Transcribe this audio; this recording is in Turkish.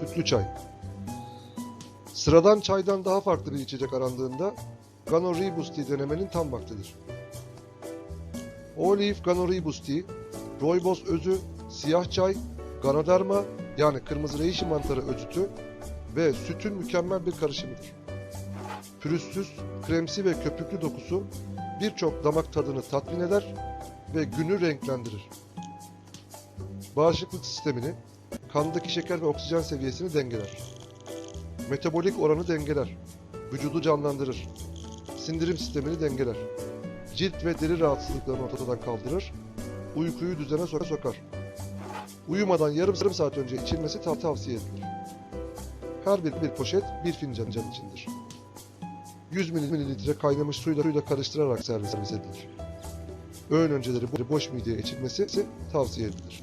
Sütlü çay. Sıradan çaydan daha farklı bir içecek arandığında Gano Ribus Tea denemenin tam vaktidir. Olive Gano Ribus Tea, Rooibos özü, siyah çay, Ganoderma yani kırmızı reishi mantarı özütü ve sütün mükemmel bir karışımıdır. Pürüzsüz, kremsi ve köpüklü dokusu birçok damak tadını tatmin eder ve günü renklendirir. Bağışıklık sistemini, kandaki şeker ve oksijen seviyesini dengeler. Metabolik oranı dengeler. Vücudu canlandırır. Sindirim sistemini dengeler. Cilt ve deri rahatsızlıklarını ortadan kaldırır. Uykuyu düzene so- sokar. Uyumadan yarım, yarım saat önce içilmesi tav- tavsiye edilir. Her bir, bir poşet bir fincan can içindir. 100 mililitre kaynamış suyla, suyla karıştırarak servis edilir. Öğün önceleri boş mideye içilmesi tavsiye edilir.